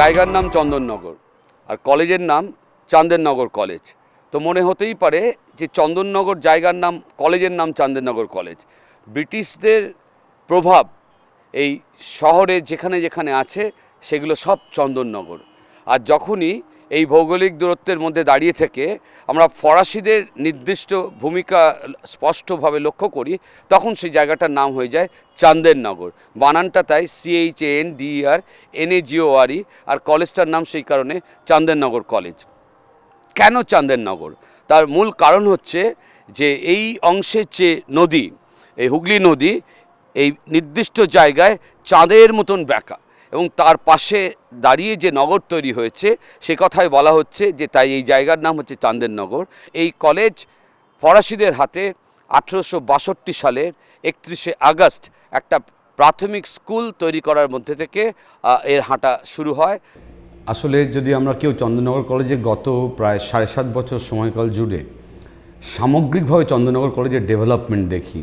জায়গার নাম চন্দননগর আর কলেজের নাম চান্দেরনগর কলেজ। তো মনে হতেই পারে যে চন্দননগর জায়গার নাম, কলেজের নাম চান্দেরনগর কলেজ। ব্রিটিশদের প্রভাব এই শহরে যেখানে যেখানে আছে, সেগুলো সব চন্দননগর। আর যখনই এই ভৌগোলিক দূরত্বের মধ্যে দাঁড়িয়ে থেকে আমরা ফরাসিদের নির্দিষ্ট ভূমিকা স্পষ্টভাবে লক্ষ্য করি, তখন সেই জায়গাটার নাম হয়ে যায় চান্দেরনগর। বানানটা তাই C H N D R N A G O R E আর কলেজটার নাম সেই কারণে চান্দেরনগর কলেজ। কেন চান্দেরনগর? তার মূল কারণ হচ্ছে যে এই অংশের যে নদী, এই হুগলি নদী, এই নির্দিষ্ট জায়গায় চাঁদের মতন ব্যাকা এবং তার পাশে দাঁড়িয়ে যে নগর তৈরি হয়েছে, সে কথাই বলা হচ্ছে যে তাই এই জায়গার নাম হচ্ছে চান্দের নগর। এই কলেজ ফরাসিদের হাতে আঠেরোশো বাষট্টি সালের একত্রিশে আগস্ট একটা প্রাথমিক স্কুল তৈরি করার মধ্যে থেকে এর হাঁটা শুরু হয়। আসলে যদি আমরা কেউ চন্দননগর কলেজে গত প্রায় সাড়ে সাত বছর সময়কাল জুড়ে সামগ্রিকভাবে চন্দননগর কলেজের ডেভেলপমেন্ট দেখি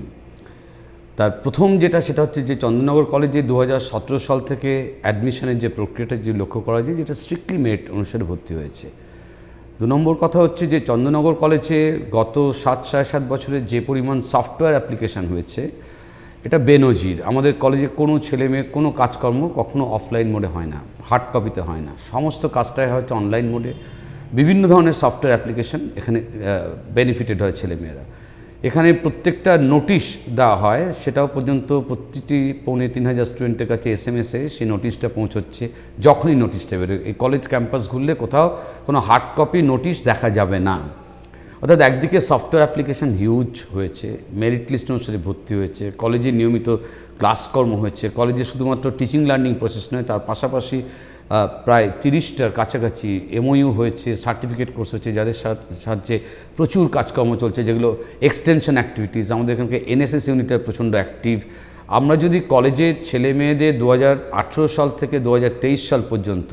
তার প্রথম যেটা সেটা হচ্ছে যে চন্দননগর কলেজে দু হাজার সতেরো সাল থেকে অ্যাডমিশনের যে প্রক্রিয়াটা যে লক্ষ্য করা যায় যেটা স্ট্রিক্টলি মেট অনুসারে ভর্তি হয়েছে। দু নম্বর কথা হচ্ছে যে চন্দননগর কলেজে গত সাত, সাড়ে সাত বছরে যে পরিমাণ সফটওয়্যার অ্যাপ্লিকেশান হয়েছে, এটা বেনজির। আমাদের কলেজে কোনো ছেলে মেয়ে, কোনো কাজকর্ম কখনো অফলাইন মোডে হয় না হার্ড কপিতে হয় না। সমস্ত কাজটাই হয়তো অনলাইন মোডে বিভিন্ন ধরনের সফটওয়্যার অ্যাপ্লিকেশন এখানে বেনিফিটেড হয় ছেলেমেয়েরা এখানে প্রত্যেকটা নোটিশ দেওয়া হয়, সেটাও পর্যন্ত প্রতিটি পৌনে তিন হাজার স্টুডেন্টের কাছে এস এম এসে সেই নোটিশটা পৌঁছচ্ছে, যখনই নোটিশটা বেরোয়। এই কলেজ ক্যাম্পাস ঘুরলে কোথাও কোনো হার্ড কপি নোটিশ দেখা যাবে না। অর্থাৎ একদিকে সফটওয়্যার অ্যাপ্লিকেশন হিউজ হয়েছে মেরিট লিস্ট অনুসারে ভর্তি হয়েছে কলেজে নিয়মিত ক্লাসকর্ম হয়েছে কলেজে শুধুমাত্র টিচিং লার্নিং প্রসেস নয়, তার পাশাপাশি প্রায় তিরিশটার কাছাকাছি এমওইউ হয়েছে সার্টিফিকেট কোর্স হচ্ছে যাদের সাহায্যে প্রচুর কাজকর্ম চলছে, যেগুলো এক্সটেনশন অ্যাক্টিভিটিস আমাদের এখানকে এনএসএস ইউনিটের প্রচণ্ড অ্যাক্টিভ আমরা যদি কলেজের ছেলে মেয়েদের দু হাজার আঠেরো সাল থেকে দু হাজার তেইশ সাল পর্যন্ত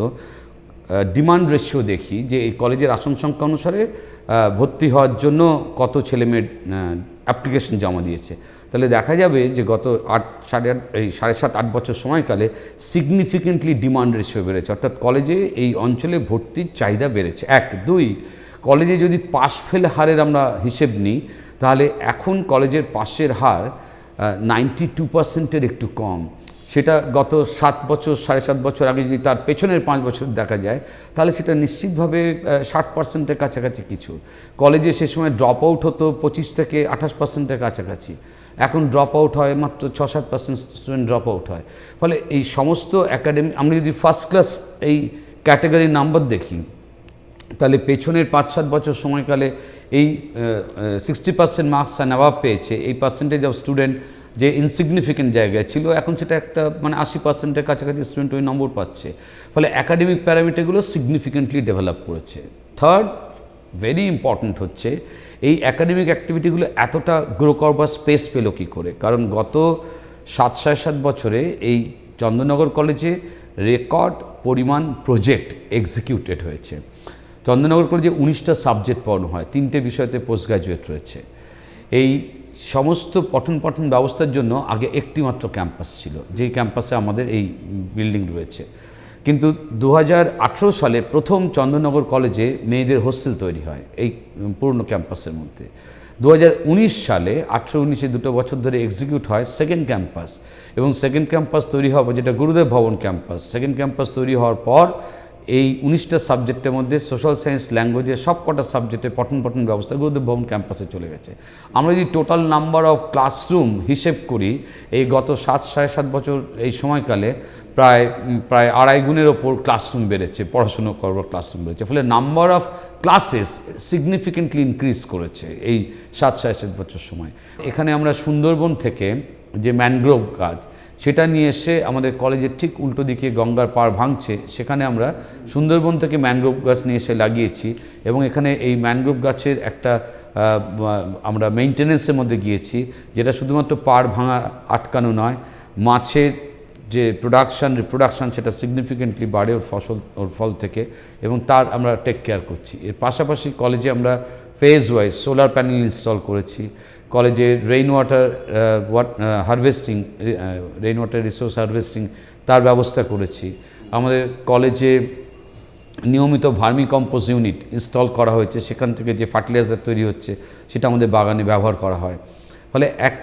ডিমান্ড রেশিও দেখি, যে এই কলেজের আসন সংখ্যা অনুসারে ভর্তি হওয়ার জন্য কত ছেলে মেয়ে অ্যাপ্লিকেশন জমা দিয়েছে। তাহলে দেখা যাবে যে গত আট, সাড়ে আট, এই সাড়ে সাত, আট বছর সময়কালে সিগনিফিকেন্টলি ডিমান্ড রেশিও বেড়েছে। অর্থাৎ কলেজে এই অঞ্চলে ভর্তির চাহিদা বেড়েছে। এক, দুই, কলেজে যদি পাশ ফেল হারের আমরা হিসেব নিই, তাহলে এখন কলেজের পাশের হার নাইনটি টু পার্সেন্টের একটু কম। সেটা গত সাত বছর, সাড়ে সাত বছর আগে যদি তার পেছনের পাঁচ বছর দেখা যায়, তাহলে সেটা নিশ্চিতভাবে ষাট পার্সেন্টের কাছাকাছি কিছু। কলেজে সে সময় ড্রপ আউট হতো পঁচিশ থেকে আঠাশ পার্সেন্টের কাছাকাছি। এখন ড্রপ আউট হয়, মাত্র ছ সাত পার্সেন্ট স্টুডেন্ট ড্রপ আউট হয়। ফলে এই সমস্ত একাডেমি আমরা যদি ফার্স্ট ক্লাস এই ক্যাটাগরির নাম্বার দেখি, তাহলে পেছনের পাঁচ সাত বছর সময়কালে এই সিক্সটি পার্সেন্ট মার্কস আর নেওয়া পেয়েছে। এই পার্সেন্টেজ অফ স্টুডেন্ট যে ইনসিগনিফিকেন্ট জায়গায় ছিল, এখন সেটা একটা মানে আশি পার্সেন্টের কাছাকাছি স্টুডেন্ট ওই নম্বর পাচ্ছে। ফলে একাডেমিক প্যারামিটারগুলো সিগনিফিকেন্টলি ডেভেলপ করেছে। থার্ড ভেরি ইম্পর্ট্যান্ট হচ্ছে, এই একাডেমিক অ্যাক্টিভিটিগুলো এতটা গ্রো করবার স্পেস পেল কী করে? কারণ গত সাত, সাড়ে সাত বছরে এই চন্দননগর কলেজে রেকর্ড পরিমাণ প্রজেক্ট এক্সিকিউটেড হয়েছে। চন্দননগর কলেজে উনিশটা সাবজেক্ট পড়ানো হয়, তিনটে বিষয়তে পোস্ট গ্রাজুয়েট রয়েছে। এই সমস্ত পঠন পঠন ব্যবস্থার জন্য আগে একটি মাত্র ক্যাম্পাস ছিল, যেই ক্যাম্পাসে আমাদের এই বিল্ডিং রয়েছে। কিন্তু দু হাজার আঠেরো সালে প্রথম চন্দ্রনগর কলেজে মেয়েদের হোস্টেল তৈরি হয়, এই পুরনো ক্যাম্পাসের মধ্যে। দু হাজার উনিশ সালে আঠেরো উনিশে দুটো বছর ধরে এক্সিকিউট হয় সেকেন্ড ক্যাম্পাস এবং সেকেন্ড ক্যাম্পাস তৈরি হবে যেটা গুরুদেব ভবন ক্যাম্পাস সেকেন্ড ক্যাম্পাস তৈরি হওয়ার পর এই উনিশটা সাবজেক্টের মধ্যে সোশ্যাল সায়েন্স ল্যাঙ্গুয়েজের সব কটা সাবজেক্টে পঠন পঠন ব্যবস্থা গুরুদেব ভবন ক্যাম্পাসে চলে গেছে। আমরা যদি টোটাল নাম্বার অফ ক্লাসরুম হিসেব করি, এই গত সাত, সাড়ে সাত বছর এই সময়কালে প্রায় প্রায় আড়াই গুণের ওপর ক্লাসরুম বেড়েছে, পড়াশুনো করবার ক্লাসরুম বেড়েছে। ফলে number of classes significantly increase করেছে এই সাত, সাড়ে সাত বছর সময়। এখানে আমরা সুন্দরবন থেকে যে ম্যানগ্রোভ গাছ সেটা নিয়ে এসে আমাদের কলেজের ঠিক উল্টো দিকে গঙ্গার পাড় ভাঙছে, সেখানে আমরা সুন্দরবন থেকে ম্যানগ্রোভ গাছ নিয়ে এসে লাগিয়েছি এবং এখানে এই ম্যানগ্রোভ গাছের একটা আমরা মেনটেনেন্সের মধ্যে গিয়েছি, যেটা শুধুমাত্র পাড় ভাঙা আটকানো নয়, মাছের যে প্রোডাকশান রিপ্রোডাকশান সেটা সিগনিফিকেন্টলি বাড়ে ওর ফসল, ওর ফল থেকে এবং তার আমরা টেক কেয়ার করছি। এর পাশাপাশি কলেজে আমরা phase wise solar panel install করেছি কলেজে rain water harvesting rain water resource harvesting তার ব্যবস্থা করেছি। আমাদের কলেজে নিয়মিত ভার্মি কম্পোজ ইউনিট ইনস্টল করা হয়েছে। সেখান থেকে যে ফার্টিলাইজার তৈরি হচ্ছে, সেটা আমাদের বাগানে ব্যবহার করা হয়। ফলে এক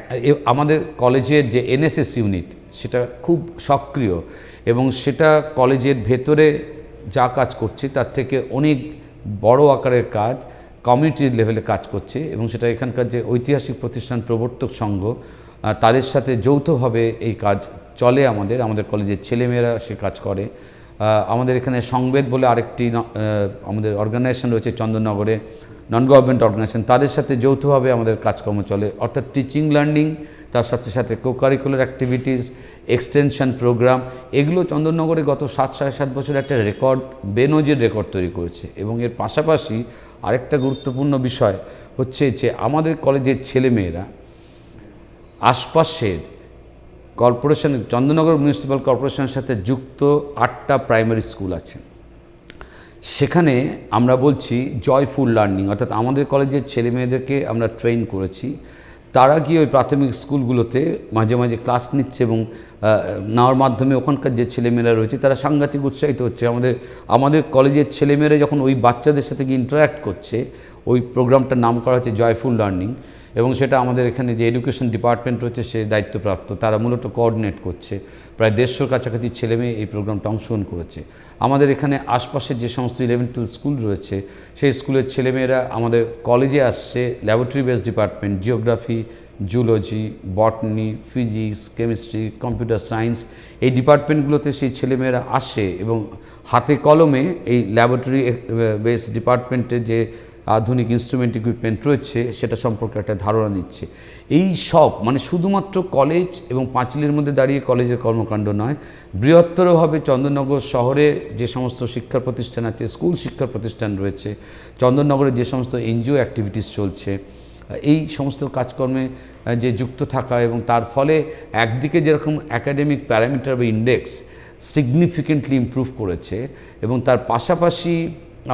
আমাদের কলেজের যে এনএসএস ইউনিট, সেটা খুব সক্রিয় এবং সেটা কলেজের ভেতরে যা কাজ করছে, তার থেকে অনেক বড় আকারের কাজ কমিউনিটি লেভেলে কাজ করছে এবং সেটা এখানকার যে ঐতিহাসিক প্রতিষ্ঠান প্রবর্তক সংঘ তাদের সাথে যৌথভাবে এই কাজ চলে আমাদের। আমাদের কলেজের ছেলেমেয়েরা সে কাজ করে। আমাদের এখানে সংবেদ বলে আরেকটি আমাদের অর্গানাইজেশন রয়েছে চন্দননগরে নন গভর্নমেন্ট অর্গানাইজেশন তাদের সাথে যৌথভাবে আমাদের কাজকর্ম চলে। অর্থাৎ টিচিং লার্নিং তার সাথে সাথে co curricular activities extension program এগুলো চন্দননগরে গত সাত, সাড়ে সাত বছর একটা রেকর্ড বেনজির রেকর্ড তৈরি করেছে। এবং এর পাশাপাশি আরেকটা গুরুত্বপূর্ণ বিষয় হচ্ছে যে আমাদের কলেজের ছেলেমেয়েরা আশপাশের কর্পোরেশন চন্দননগর মিউনিসিপ্যাল কর্পোরেশনের সাথে যুক্ত আটটা প্রাইমারি স্কুল আছে। সেখানে আমরা বলছি জয়ফুল লার্নিং অর্থাৎ আমাদের কলেজের ছেলে মেয়েদেরকে আমরা ট্রেন করেছি। তারা গিয়ে ওই প্রাথমিক স্কুলগুলোতে মাঝে মাঝে ক্লাস নিচ্ছে এবং নেওয়ার মাধ্যমে ওখানকার যে ছেলেমেয়েরা রয়েছে, তারা সাংঘাতিক উৎসাহিত হচ্ছে। আমাদের আমাদের কলেজের ছেলেমেয়েরা যখন ওই বাচ্চাদের সাথে গিয়ে ইন্টারাক্ট করছে, ওই প্রোগ্রামটার নাম করা হচ্ছে জয়ফুল লার্নিং এবং সেটা আমাদের এখানে যে এডুকেশন ডিপার্টমেন্ট রয়েছে, সে দায়িত্বপ্রাপ্ত। তারা মূলত কোঅর্ডিনেট করছে। প্রায় দেড়শোর কাছাকাছি ছেলেমেয়ে এই প্রোগ্রামটা অংশগ্রহণ করেছে। আমাদের এখানে আশপাশের যে সমস্ত ইলেভেন টুয়েলভ স্কুল রয়েছে, সেই স্কুলের ছেলেমেয়েরা আমাদের কলেজে আসছে laboratory base department geography zoology botany physics chemistry computer science এই ডিপার্টমেন্টগুলোতে সেই ছেলেমেয়েরা আসে এবং হাতে কলমে এই ল্যাবরেটরি বেস ডিপার্টমেন্টের যে আধুনিক ইনস্ট্রুমেন্ট ইকুইপমেন্ট রয়েছে সেটা সম্পর্কে একটা ধারণা দিচ্ছে এই সব মানে শুধুমাত্র কলেজ এবং পাঁচিলের মধ্যে দাঁড়িয়ে কলেজের কর্মকাণ্ড নয়, বৃহত্তরভাবে চন্দননগর শহরে যে সমস্ত শিক্ষা প্রতিষ্ঠান আছে স্কুল শিক্ষা প্রতিষ্ঠান রয়েছে, চন্দননগরে যে সমস্ত এনজিও অ্যাক্টিভিটিস চলছে এই সমস্ত কাজকর্মে যে যুক্ত থাকা এবং তার ফলে একদিকে যেরকম একাডেমিক প্যারামিটার বা ইন্ডেক্স সিগনিফিকেন্টলি ইমপ্রুভ করেছে এবং তার পাশাপাশি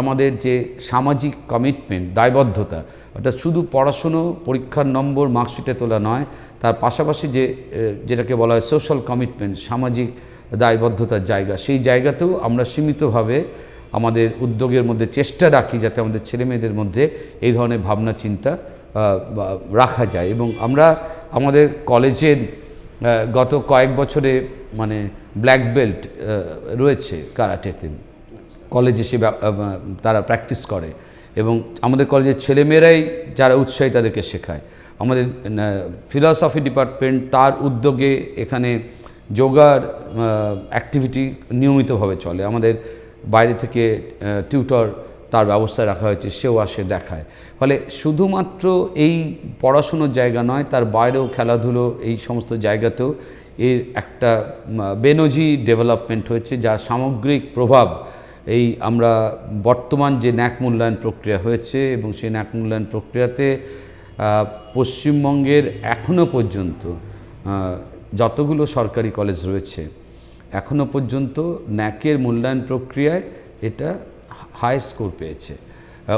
আমাদের যে সামাজিক কমিটমেন্ট দায়বদ্ধতা, অর্থাৎ শুধু পড়াশুনো, পরীক্ষার নম্বর মার্কশিটে তোলা নয়, তার পাশাপাশি যে যেটাকে বলা হয় সোশ্যাল কমিটমেন্ট সামাজিক দায়বদ্ধতার জায়গা, সেই জায়গাতেও আমরা সীমিতভাবে আমাদের উদ্যোগের মধ্যে চেষ্টা রাখি যাতে আমাদের ছেলেমেয়েদের মধ্যে এই ধরনের ভাবনা চিন্তা রাখা যায় এবং আমরা আমাদের কলেজের গত কয়েক বছরে মানে ব্ল্যাক বেল্ট রয়েছে কারাটেতে। কলেজে সে তারা প্র্যাকটিস করে এবং আমাদের কলেজের ছেলেমেয়েরাই যারা উৎসাহী তাদেরকে শেখায়। আমাদের ফিলসফি ডিপার্টমেন্ট তার উদ্যোগে এখানে যোগার অ্যাক্টিভিটি নিয়মিতভাবে চলে। আমাদের বাইরে থেকে টিউটর তার ব্যবস্থা রাখা হয়েছে, সেও আসে দেখায়। ফলে শুধুমাত্র এই পড়াশুনোর জায়গা নয়, তার বাইরেও খেলাধুলো এই সমস্ত জায়গাতেও এর একটা বেনজি ডেভেলপমেন্ট হয়েছে, যার সামগ্রিক প্রভাব এই আমরা বর্তমান যে ন্যাক মূল্যায়ন প্রক্রিয়া হয়েছে এবং সেই ন্যাক মূল্যায়ন প্রক্রিয়াতে পশ্চিমবঙ্গের এখনও পর্যন্ত যতগুলো সরকারি কলেজ রয়েছে এখনও পর্যন্ত ন্যাকের মূল্যায়ন প্রক্রিয়ায় এটা হাই স্কোর পেয়েছে।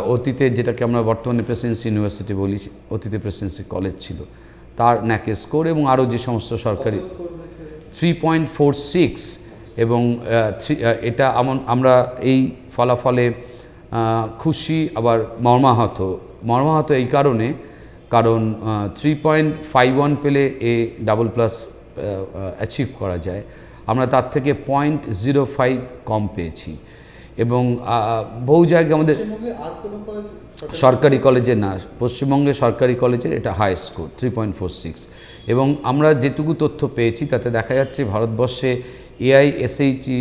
অতীতে যেটাকে আমরা বর্তমানে প্রেসিডেন্সি ইউনিভার্সিটি বলি অতীতে প্রেসিডেন্সি কলেজ ছিল। তার ন্যাকের স্কোর এবং আরও যে সমস্ত সরকারি থ্রি পয়েন্ট ফোর সিক্স এবং থ্রি- এটা আমরা এই ফলাফলে খুশি আবার মর্মাহত। মর্মাহত এই কারণে কারণ থ্রি পয়েন্ট ফাইভ ওয়ান পেলে এ ডাবল প্লাস অ্যাচিভ করা যায়। আমরা তার থেকে পয়েন্ট জিরো ফাইভ কম পেয়েছি। এবং বহু জায়গায় আমাদের সরকারি কলেজে না পশ্চিমবঙ্গে সরকারি কলেজের এটা high score three point four six এবং আমরা যেটুকু তথ্য পেয়েছি তাতে দেখা যাচ্ছে ভারতবর্ষে এআই এসএইচি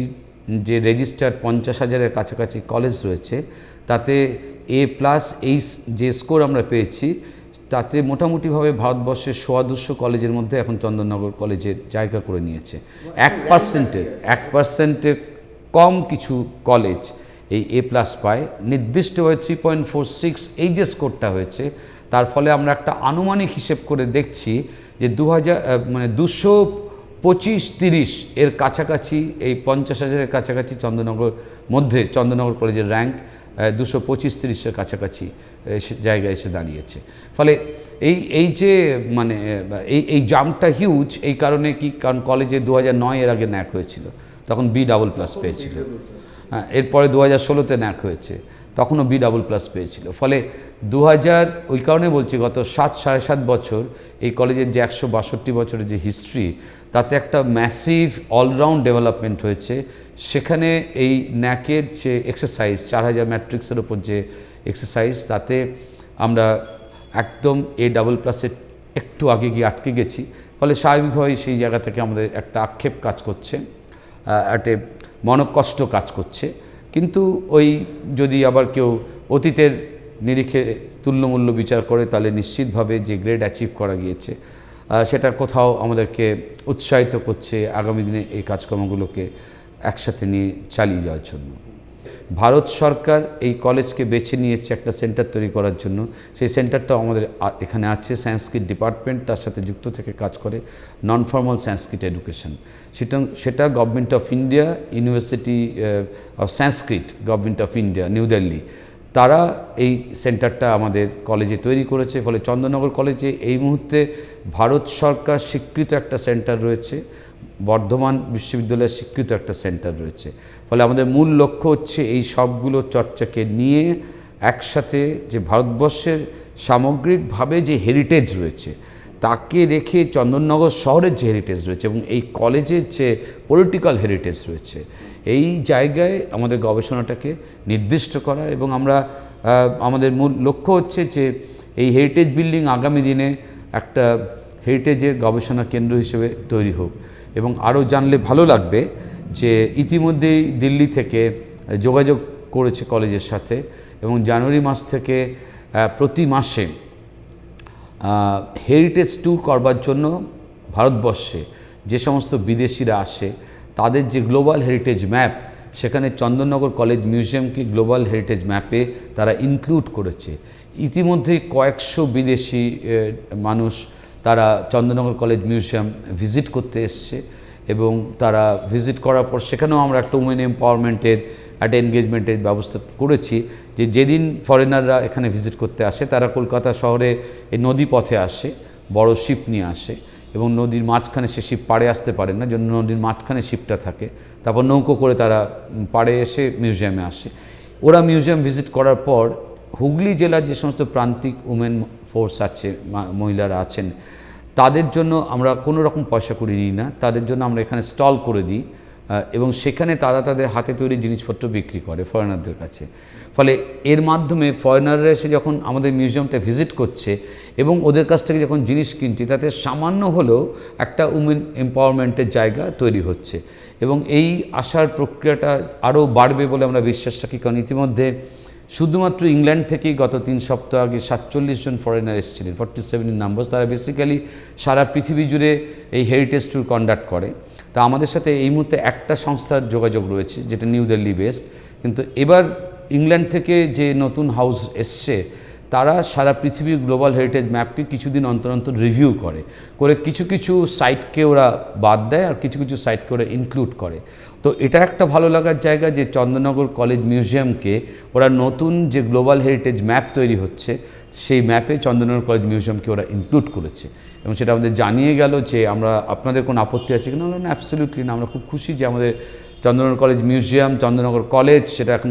যে রেজিস্টার্ড পঞ্চাশ হাজারের কাছাকাছি কলেজ রয়েছে তাতে এ প্লাস এই যে স্কোর আমরা পেয়েছি তাতে মোটামুটিভাবে ভারতবর্ষের সোয়া দুশো কলেজের মধ্যে এখন চন্দননগর কলেজের জায়গা করে নিয়েছে। এক পার্সেন্টের এক পার্সেন্টের কম কিছু কলেজ এই এ প্লাস পায়। নির্দিষ্টভাবে থ্রি পয়েন্ট ফোর সিক্স এই যে স্কোরটা হয়েছে। তার ফলে আমরা একটা আনুমানিক হিসেব করে দেখছি যে দু হাজার মানে দুশো পঁচিশ তিরিশ এর কাছাকাছি, এই পঞ্চাশ হাজারের কাছাকাছি চন্দ্রনগর মধ্যে চন্দ্রনগর কলেজের র্যাঙ্ক দুশো পঁচিশ তিরিশের কাছাকাছি জায়গায় এসে দাঁড়িয়েছে। ফলে এই এই যে মানে এই এই জাম্পটা হিউজ এই কারণে কি? কারণ কলেজে দু হাজার নয় এর আগে ন্যাক হয়েছিল। তখন বি ডাবল প্লাস পেয়েছিল। হ্যাঁ এরপরে দু হাজার ষোলোতে ন্যাক হয়েছে, তখনও বি ডাবল প্লাস পেয়েছিল। ফলে দু হাজার, ওই কারণে বলছি গত সাত, সাড়ে সাত বছর এই কলেজের যে একশো বাষট্টি বছরের যে হিস্ট্রি তাতে একটা ম্যাসিভ অলরাউন্ড ডেভেলপমেন্ট হয়েছে। সেখানে এই ন্যাকের যে এক্সারসাইজ চার হাজার ম্যাট্রিক্সের ওপর যে এক্সারসাইজ তাতে আমরা একদম এ ডাবল প্লাসের একটু আগে গিয়ে আটকে গেছি। ফলে স্বাভাবিকভাবেই সেই জায়গা থেকে আমাদের একটা আক্ষেপ কাজ করছে। একটা মনকষ্ট কাজ করছে। কিন্তু ওই যদি আবার কেউ অতীতের নিরিখে তুল্যমূল্য বিচার করে, তাহলে নিশ্চিতভাবে যে গ্রেড অ্যাচিভ করা গিয়েছে সেটা কোথাও আমাদেরকে উৎসাহিত করছে আগামী দিনে এই কাজকর্মগুলোকে একসাথে নিয়ে চালিয়ে যাওয়ার জন্য। ভারত সরকার এই কলেজকে বেছে নিয়েছে একটা সেন্টার তৈরি করার জন্য। সেই সেন্টারটাও আমাদের এখানে আছে, সংস্কৃত ডিপার্টমেন্ট, তার সাথে যুক্ত থেকে কাজ করে নন ফর্মাল সংস্কৃত এডুকেশন সেটা সেটা government of India university of Sanskrit government of India New Delhi তারা এই সেন্টারটা আমাদের কলেজে তৈরি করেছে, ফলে চন্দননগর কলেজে এই মুহূর্তে ভারত সরকার স্বীকৃত একটা সেন্টার রয়েছে। বর্ধমান বিশ্ববিদ্যালয়ের স্বীকৃত একটা সেন্টার রয়েছে। ফলে আমাদের মূল লক্ষ্য হচ্ছে এই সবগুলো চর্চাকে নিয়ে একসাথে যে ভারতবর্ষের সামগ্রিকভাবে যে হেরিটেজ রয়েছে, তাকে রেখে চন্দননগর শহরের যে হেরিটেজ রয়েছে এবং এই কলেজের যে পলিটিক্যাল হেরিটেজ রয়েছে, এই জায়গায় আমাদের গবেষণাটাকে নির্দিষ্ট করা এবং আমরা আমাদের মূল লক্ষ্য হচ্ছে যে এই হেরিটেজ বিল্ডিং আগামী দিনে একটা হেরিটেজের গবেষণা কেন্দ্র হিসেবে তৈরি হোক। এবং আরও জানলে ভালো লাগবে যে ইতিমধ্যেই দিল্লি থেকে যোগাযোগ করেছে কলেজের সাথে এবং জানুয়ারি মাস থেকে প্রতি মাসে হেরিটেজ ট্যুর করবার জন্য ভারতবর্ষে যে সমস্ত বিদেশিরা আসে, তাদের যে গ্লোবাল হেরিটেজ ম্যাপ সেখানে চন্দননগর কলেজ মিউজিয়ামকে গ্লোবাল হেরিটেজ ম্যাপে তারা ইনক্লুড করেছে। ইতিমধ্যেই কয়েকশো বিদেশি মানুষ তারা চন্দ্রনগর কলেজ মিউজিয়াম ভিজিট করতে এসছে এবং তারা ভিজিট করার পর সেখানেও আমরা একটা উমেন এম্পাওয়ারমেন্টের একটা এনগেজমেন্টের ব্যবস্থা করেছি যে যেদিন ফরেনাররা এখানে ভিজিট করতে আসে, তারা কলকাতা শহরে এই নদী পথে আসে, বড় শিপ নিয়ে আসে এবং নদীর মাঝখানে সে শিপ পাড়ে আসতে পারে না জন্য নদীর মাঝখানে শিপটা থাকে। তারপর নৌকো করে তারা পাড়ে এসে মিউজিয়ামে আসে। ওরা মিউজিয়াম ভিজিট করার পর হুগলি জেলার যে সমস্ত প্রান্তিক উমেন ফোর্স আছে মহিলারা আছেন, তাদের জন্য আমরা কোনো রকম পয়সা করি নিই না, তাদের জন্য আমরা এখানে স্টল করে দিই এবং সেখানে তারা তাদের হাতে তৈরি জিনিসপত্র বিক্রি করে ফরেনারদের কাছে। ফলে এর মাধ্যমে ফরেনাররা এসে যখন আমাদের মিউজিয়ামটা ভিজিট করছে এবং ওদের কাছ থেকে যখন জিনিস কিনছি, তাতে সামান্য হলেও একটা উমেন এম্পাওয়ারমেন্টের জায়গা তৈরি হচ্ছে। এবং এই আসার প্রক্রিয়াটা আরও বাড়বে বলে আমরা বিশ্বাস রাখি, কারণ ইতিমধ্যে শুধুমাত্র ইংল্যান্ড থেকেই গত তিন সপ্তাহ আগে সাতচল্লিশ জন ফরেনার এসেছিলেন ফর্টি সেভেন নাম্বার তারা বেসিক্যালি সারা পৃথিবী জুড়ে এই হেরিটেজ ট্যুর কন্ডাক্ট করে। তা আমাদের সাথে এই মুহূর্তে একটা সংস্থার যোগাযোগ রয়েছে, যেটা নিউ দিল্লি বেসড কিন্তু এবার ইংল্যান্ড থেকে যে নতুন হাউস এসছে, তারা সারা পৃথিবীর গ্লোবাল হেরিটেজ ম্যাপকে কিছুদিন অন্তর অন্তর রিভিউ করে। করে কিছু কিছু সাইটকে ওরা বাদ দেয় আর কিছু কিছু সাইটকে ওরা ইনক্লুড করে। তো এটা একটা ভালো লাগার জায়গা যে চন্দ্রনগর কলেজ মিউজিয়ামকে ওরা নতুন যে গ্লোবাল হেরিটেজ ম্যাপ তৈরি হচ্ছে, সেই ম্যাপে চন্দ্রনগর কলেজ মিউজিয়ামকে ওরা ইনক্লুড করেছে। এবং সেটা আমাদের জানিয়ে গেল যে আমরা, আপনাদের কোনো আপত্তি আছে কিনা? বললাম অ্যাবসলিউটলি না, আমরা খুব খুশি যে আমাদের Chandranagar college museum Chandranagar college, সেটা এখন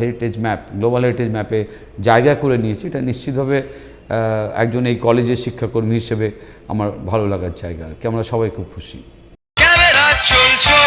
হেরিটেজ ম্যাপ, গ্লোবাল হেরিটেজ ম্যাপে জায়গা করে নিয়েছে। এটা নিশ্চিতভাবে একজন এই কলেজের শিক্ষাকর্মী হিসেবে আমার ভালো লাগার জায়গা আর কি। আমরা সবাই খুব খুশি। চলছে